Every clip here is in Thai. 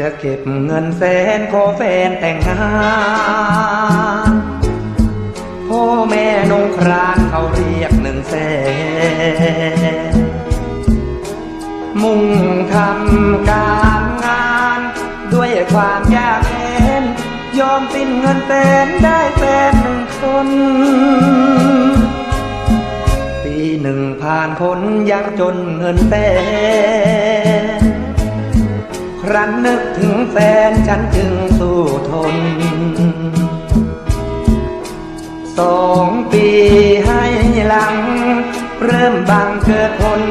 จะเก็บเงินแสนขอแฟนแต่งงานพ่อแม่นงครานเขาเรียกหนึ่งแสน มุ่งทำการงาน ด้วยความยากแค้นยอมสิ้นเงินแสนได้แฟนหนึ่งคน ปีหนึ่งผ่านคนยังจนเงินแสน ครั้นนึกถึงแฟนฉันจึงสู้ทน สองปีให้หลัง เริ่มบางเกิดผล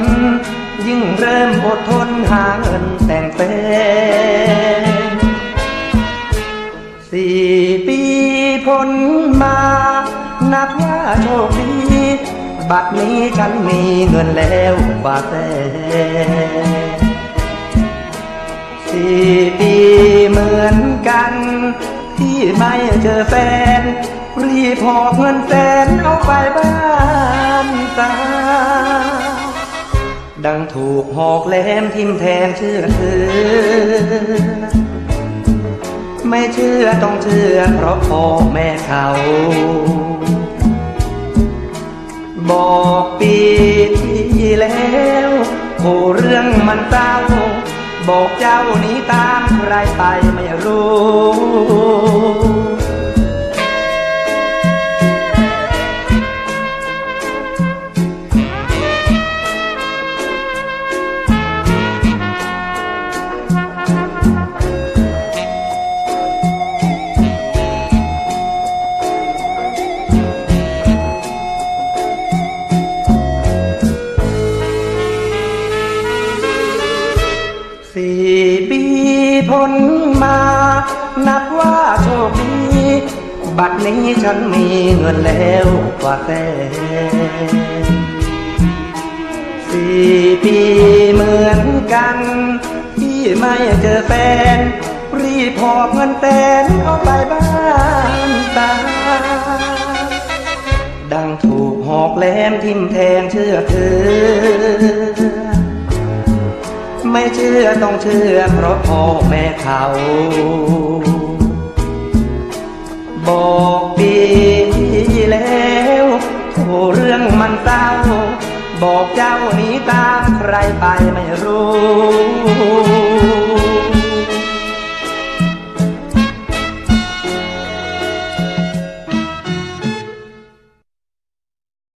ยิ่งเริ่มอดทนหาเงินแต่งแฟนสี่ปีพ้นมา นับว่าโชคดีบัดนี้ฉันมีเงินแล้วกว่าแสน สี่ปีเหมือนกัน ที่ไม่เจอแฟน รีบหอบเงินแสนเอาไปบ้านตาดังถูกหอกแหลมทิมแทงเชื่อถือไม่เชื่อต้องเชื่อเพราะพ่อแม่เขา บอกปีที่แล้วโอ้เรื่องมันเศร้า บอกเจ้านี้ตามใครไปไม่รู้ พ้นมา นับว่าโชคดี บัดนี้ฉันมีเงินแล้วกว่าแสนสี่ปีเหมือนกัน ที่ไม่เจอแฟน รีบหอบเงินแสนเอาไปบ้านตา ดังถูกหอกแหลมทิ่มแทงเชื่อถือ ไม่เชื่อต้องเชื่อเพราะพ่อแม่เขา บอกปีแล้วโอ้เรื่องมันเศร้า บอกเจ้านี้ตามใครไปไม่รู้